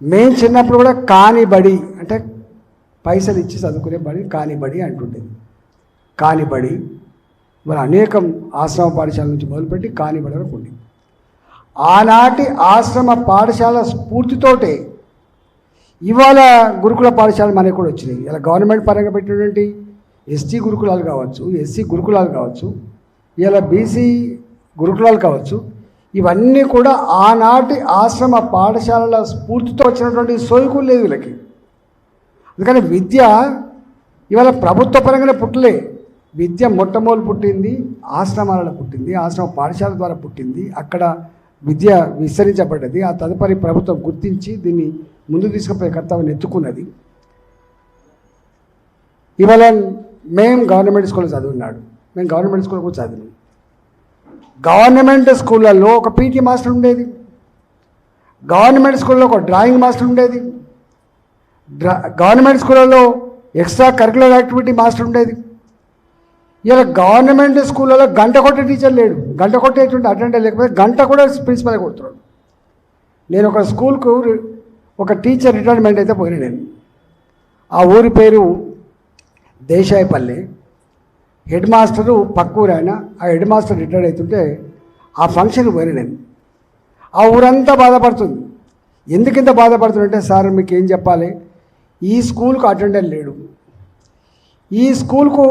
మేము చిన్నప్పుడు కూడా కానిబడి అంటే పైసలు ఇచ్చి చదువుకునే బడి కానిబడి అంటుండేది. కానిబడి మరి అనేకం ఆశ్రమ పాఠశాల నుంచి మొదలుపెట్టి కానిబడి వరకు ఉంది ఆనాటి ఆశ్రమ పాఠశాల స్ఫూర్తితోటే ఇవాళ గురుకుల పాఠశాల మనకి కూడా వచ్చినాయి. ఇలా గవర్నమెంట్ పరంగా పెట్టినటువంటి ఎస్టీ గురుకులాలు కావచ్చు ఎస్సీ గురుకులాలు కావచ్చు ఇలా బీసీ గురుకులాలు కావచ్చు ఇవన్నీ కూడా ఆనాటి ఆశ్రమ పాఠశాలల స్ఫూర్తితో వచ్చినటువంటి సోయకులు లేదు వీళ్ళకి. అందుకని విద్య ఇవాళ ప్రభుత్వ పరంగానే పుట్టలే. విద్య మొట్టమొదలు పుట్టింది ఆశ్రమాలలో పుట్టింది ఆశ్రమ పాఠశాల ద్వారా పుట్టింది. అక్కడ విద్య విస్తరించబడ్డది. ఆ తదుపరి ప్రభుత్వం గుర్తించి దీన్ని ముందు తీసుకుపోయే కర్తవ్యం ఎత్తుకున్నది. ఇవాళ మేము గవర్నమెంట్ స్కూల్లో చదివినాడు మేము గవర్నమెంట్ స్కూల్లో కూడా చదివినాం. గవర్నమెంట్ స్కూళ్ళల్లో ఒక పీటీ మాస్టర్ ఉండేది. గవర్నమెంట్ స్కూల్లో ఒక డ్రాయింగ్ మాస్టర్ ఉండేది. డ్రా గవర్నమెంట్ స్కూళ్ళలో ఎక్స్ట్రా కరికులర్ యాక్టివిటీ మాస్టర్ ఉండేది. ఇలా గవర్నమెంట్ స్కూళ్ళలో గంట కొట్టే టీచర్ లేడు. గంట కొట్టేటువంటి అటెండర్ లేకపోతే గంట కూడా ప్రిన్సిపల్ కొడుతున్నాడు. నేను ఒక స్కూల్కు ఒక టీచర్ రిటైర్మెంట్ అయితే పోయినా నేను. ఆ ఊరి పేరు దేశాయపల్లి. హెడ్ మాస్టరు పక్కూరు ఆయన ఆ హెడ్ మాస్టర్ రిటైర్డ్ అవుతుంటే ఆ ఫంక్షన్కి పోయిన నేను. ఆ ఊరంతా బాధపడుతుంది. ఎందుకింత బాధపడుతుందంటే సార్ మీకు ఏం చెప్పాలి? ఈ స్కూల్కు అటెండర్ లేడు. ఈ స్కూల్కు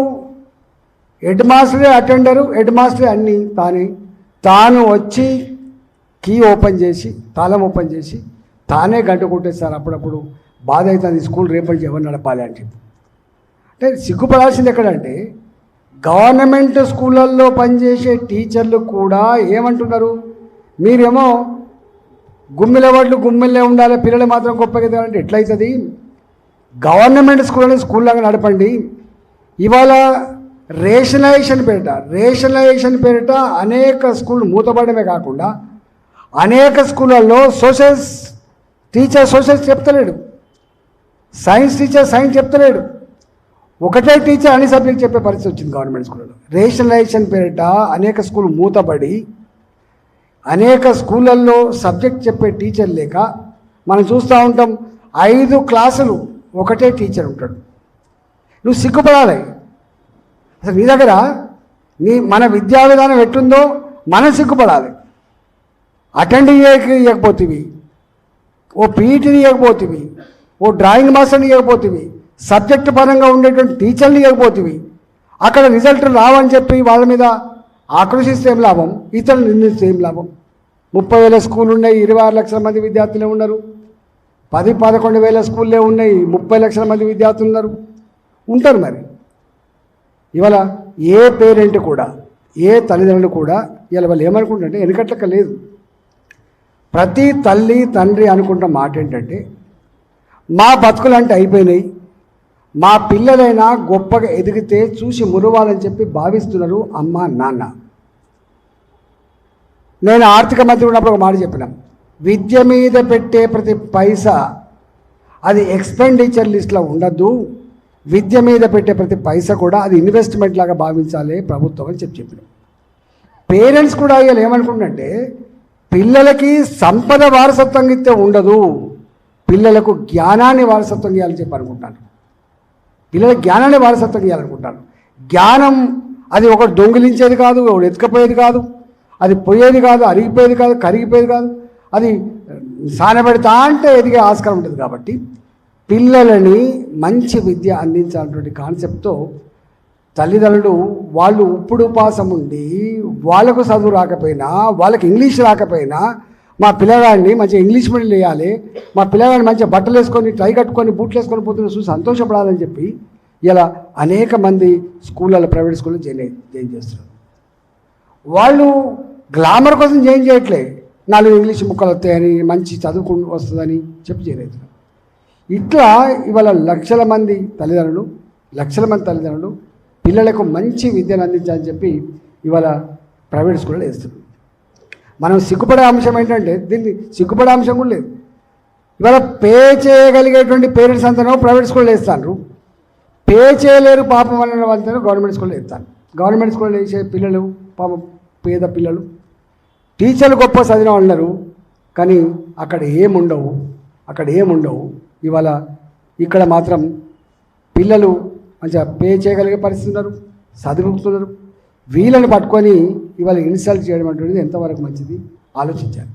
హెడ్ మాస్టరే అటెండరు హెడ్ మాస్టరే అన్నీ తానే. తాను వచ్చి కీ ఓపెన్ చేసి తాళం ఓపెన్ చేసి తానే గంట కొట్టేస్తారు అప్పుడప్పుడు బాధ అవుతుంది స్కూల్ రేపటి ఎవరు నడపాలి? అని చెప్పి. అంటే సిగ్గుపడాల్సింది ఎక్కడంటే గవర్నమెంట్ స్కూళ్ళల్లో పనిచేసే టీచర్లు కూడా ఏమంటున్నారు? మీరేమో గుమ్మిల వాళ్ళు గుమ్మిల్లే ఉండాలి పిల్లలు మాత్రం గొప్పగా ఎదగాలంటే ఎట్లయితుంది? గవర్నమెంట్ స్కూళ్ళని స్కూల్లాగా నడపండి. ఇవాళ రేషనలైజేషన్ పేరిట రేషనలైజేషన్ పేరిట అనేక స్కూళ్ళు మూతపడమే కాకుండా అనేక స్కూళ్ళల్లో సోషల్స్ టీచర్ సోషల్స్ చెప్తలేడు. సైన్స్ టీచర్ సైన్స్ చెప్తలేడు. ఒకటే టీచర్ అన్ని సబ్జెక్ట్ చెప్పే పరిస్థితి వచ్చింది గవర్నమెంట్ స్కూల్లో. రేషనలైజేషన్ పేరిట అనేక స్కూల్ మూతపడి అనేక స్కూళ్ళల్లో సబ్జెక్ట్ చెప్పే టీచర్ లేక మనం చూస్తూ ఉంటాం ఐదు క్లాసులు ఒకటే టీచర్ ఉంటాడు. నువ్వు సిగ్గుపడాలి. అసలు నీ దగ్గర నీ మన విద్యా విధానం ఎట్టుందో మనం సిగ్గుపడాలి. అటెండ్ ఇయ్యక ఇవ్వకపోతేవి ఓ పీఈటీని ఇవ్వకపోతేవి ఓ డ్రాయింగ్ మాస్టర్ని ఇవ్వకపోతేవి సబ్జెక్ట్ పరంగా ఉండేటువంటి టీచర్లు ఇవ్వకపోతేవి. అక్కడ రిజల్ట్ రావని చెప్పి వాళ్ళ మీద ఆక్రోశిస్తే ఏం లాభం? ఇతరులు నిందిస్తే ఏం లాభం? ముప్పై వేల స్కూల్ ఉన్నాయి ఇరవై ఆరు లక్షల మంది విద్యార్థులే ఉన్నారు. పది పదకొండు వేల స్కూల్లే ఉన్నాయి ముప్పై లక్షల మంది విద్యార్థులు ఉన్నారు. ఉంటారు మరి. ఇవాళ ఏ పేరెంట్ కూడా ఏ తల్లిదండ్రులు కూడా ఇవాళ వాళ్ళు ఏమనుకుంటారంటే వెనకట్లక లేదు. ప్రతి తల్లి తండ్రి అనుకుంటున్న మాట ఏంటంటే మా బతుకులు అంటే అయిపోయినాయి. మా పిల్లలైనా గొప్పగా ఎదిగితే చూసి మురవాలని చెప్పి భావిస్తున్నారు అమ్మ నాన్న. నేను ఆర్థిక మంత్రి ఉన్నప్పుడు ఒక మాట చెప్పిన. విద్య మీద పెట్టే ప్రతి పైసా అది ఎక్స్పెండిచర్ లిస్ట్లో ఉండద్దు విద్య మీద పెట్టే ప్రతి పైసా కూడా అది ఇన్వెస్ట్మెంట్ లాగా భావించాలి ప్రభుత్వం అని చెప్పి చెప్పిన. పేరెంట్స్ కూడా అయ్యాలి ఏమనుకుంటుంటే పిల్లలకి సంపద వారసత్వంగా ఇస్తే ఉండదు. పిల్లలకు జ్ఞానాన్ని వారసత్వం ఇవ్వాలని చెప్పి అనుకుంటాను పిల్లలకు జ్ఞానాన్ని వారసత్వం ఇవ్వాలనుకుంటాను జ్ఞానం అది ఒకటి దొంగిలించేది కాదు ఒకడు ఎత్తుకపోయేది కాదు అది పోయేది కాదు అరిగిపోయేది కాదు కరిగిపోయేది కాదు అది సానబెడతా అంటే ఎదిగే ఆస్కారం ఉంటుంది కాబట్టి పిల్లలని మంచి విద్య అందించాలన్నటువంటి కాన్సెప్ట్తో తల్లిదండ్రులు వాళ్ళు ఉప్పుడు ఉపాసం ఉండి వాళ్ళకు చదువు రాకపోయినా వాళ్ళకి ఇంగ్లీష్ రాకపోయినా మా పిల్లగాడిని మంచిగా ఇంగ్లీష్ మీడియం వేయాలి. మా పిల్లగాడిని మంచిగా బట్టలు వేసుకొని టై కట్టుకొని బూట్లు వేసుకొని పోతున్న చూసి సంతోషపడాలని చెప్పి ఇలా అనేక మంది స్కూళ్ళలో ప్రైవేట్ స్కూల్లో జాయిన్ జాయిన్ చేస్తున్నారు. వాళ్ళు గ్లామర్ కోసం జాయిన్ చేయట్లే. నాలుగు ఇంగ్లీష్ ముక్కలు వస్తాయని మంచి చదువుకు వస్తుందని చెప్పి జాయిన్ అవుతున్నారు. ఇట్లా ఇవాళ లక్షల మంది తల్లిదండ్రులు లక్షల మంది తల్లిదండ్రులు పిల్లలకు మంచి విద్యను అందించాలని చెప్పి ఇవాళ ప్రైవేట్ స్కూల్లో వేస్తున్నారు. మనం సిగ్గుపడే అంశం ఏంటంటే దీన్ని సిగ్గుపడే అంశం కూడా లేదు. ఇవాళ పే చేయగలిగేటువంటి పేరెంట్స్ అంతనో ప్రైవేట్ స్కూల్లో వేస్తాను పే చేయలేరు పాపం అన్న వాళ్ళతో గవర్నమెంట్ స్కూల్లో వేస్తాను గవర్నమెంట్ స్కూల్లో వేసే పిల్లలు పాపం పేద పిల్లలు టీచర్లు గొప్ప చదివిన వాళ్ళు కానీ అక్కడ ఏముండవు అక్కడ ఏముండవు. ఇవాళ ఇక్కడ మాత్రం పిల్లలు మంచిగా పే చేయగలిగే పరిస్థితి ఉన్నారు చదువుతున్నారు వీళ్ళని పట్టుకొని ఇవాళ ఇన్సల్ట్ చేయడం అటువంటిది ఎంతవరకు మంచిది? ఆలోచించాలి.